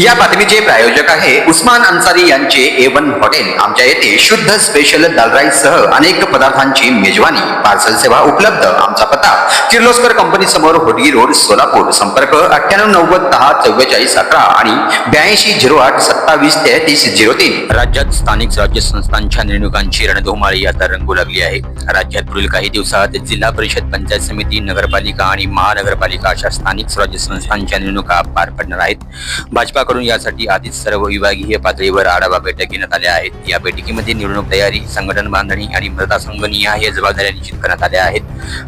या बातमीचे प्रायोजक आहे उस्मान अन्सारी यांचे ए वन हॉटेल. आमच्या येथे शुद्ध स्पेशल दाल राईस सह अनेक पदार्थांची मेजवानी पार्सल सेवा उपलब्ध आमचा पत्ता किर्लोस्कर कंपनी समोर होडगी रोड सोलापूर. संपर्क अठ्ठ्याण्णव नव्वद दहा चव्वेचाळीस अकरा आणि ब्याऐंशी झिरो आठ सत्तावीस तेहतीस झिरो तीन. राज्यात स्थानिक स्वराज्य संस्थांच्या निवडणुकांची रणधुमाळी आता रंगू लागली आहे. राज्यात पुढील काही दिवसात जिल्हा परिषद पंचायत समिती नगरपालिका आणि महानगरपालिका अशा स्थानिक स्वराज्य संस्थांच्या निवडणुका पार पडणार आहेत. भाजपा करून यासाठी आधीच सर्व विभागीय पातळीवर आढावा बैठक घेण्यात आल्या आहेत. या बैठकीमध्ये निवडणूक तयारी संघटन बांधणी आणि मतदारसंघनिहाय जबाबदाऱ्या निश्चित करण्यात आल्या आहेत.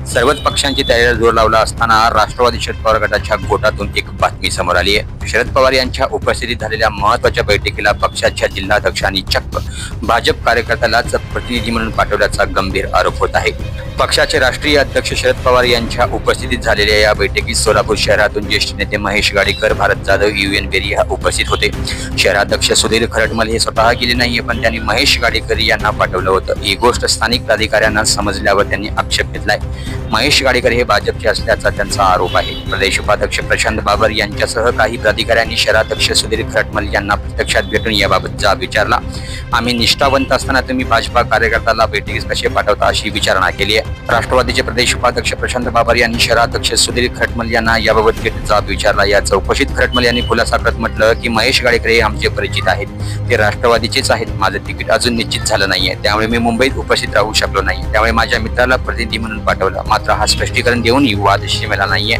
सर्वच पक्षांची तयारीला जोर लावला असताना राष्ट्रवादी शरद पवार गटाच्या गोटातून एक बातमी समोर आली आहे. शरद पवार यांच्या उपस्थितीत झालेल्या महत्त्वाच्या बैठकीला पक्षाच्या जिल्हाध्यक्षांनी चक्क भाजप कार्यकर्त्यालाच प्रतिनिधी म्हणून पाठवल्याचा गंभीर आरोप होत आहे. पक्षाचे राष्ट्रीय अध्यक्ष शरद पवार यांच्या उपस्थितीत झालेल्या या बैठकीत सोलापूर शहरातून ज्येष्ठ नेते Mahesh Gadikar Bharat Jadhav U N berry उपस्थित होते. शहराध्यक्ष सुधीर खरटमल हे स्वतः गेले नाहीये पण त्यांनी महेश गाडेकर यांना पाठवलं होतं. ही गोष्ट स्थानिक प्राधिकाऱ्यांना समजल्यावर त्यांनी आक्षेप घेतलाय. महेश गाडेकर हे भाजपचे असल्याचा त्यांचा आरोप आहे. प्रदेश उपाध्यक्ष प्रशांत बाबर यांच्यासह काही प्राधिकाऱ्यांनी शहराध्यक्ष सुधीर खरटमल यांना प्रत्यक्षात भेटून याबाबत जाब विचारला. आम्ही निष्ठावंत असताना तुम्ही भाजपा कार्यकर्त्याला बैठकीस कसे पाठवता अशी विचारणा केली आहे. राष्ट्रवादीचे प्रदेश उपाध्यक्ष प्रशांत बाबर यांनी शहराध्यक्ष सुधीर खटमल यांना याबाबत थेट जाब विचारला. या चौकशीत खटमल यांनी खुलासा करत म्हटलं की महेश गाडेकर हे आमचे परिचित आहेत. ते राष्ट्रवादीचेच आहेत. माझं तिकीट अजून निश्चित झालं नाहीये त्यामुळे मी मुंबईत उपस्थित राहू शकलो नाही. त्यामुळे माझ्या मित्राला प्रतिनिधी म्हणून पाठवलं. मात्र हा स्पष्टीकरण देऊनही वाद शिमेला नाहीये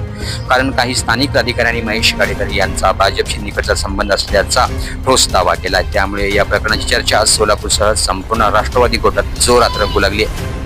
कारण काही स्थानिक अधिकाऱ्यांनी महेश गाडेकर यांचा भाजपशी निकटचा संबंध असल्याचा ठोस दावा केला त्यामुळे या प्रकरणाची चर्चा आज सोलापूरसह संपूर्ण राष्ट्रवादी गोटात जोरात रंगू लागली आहे.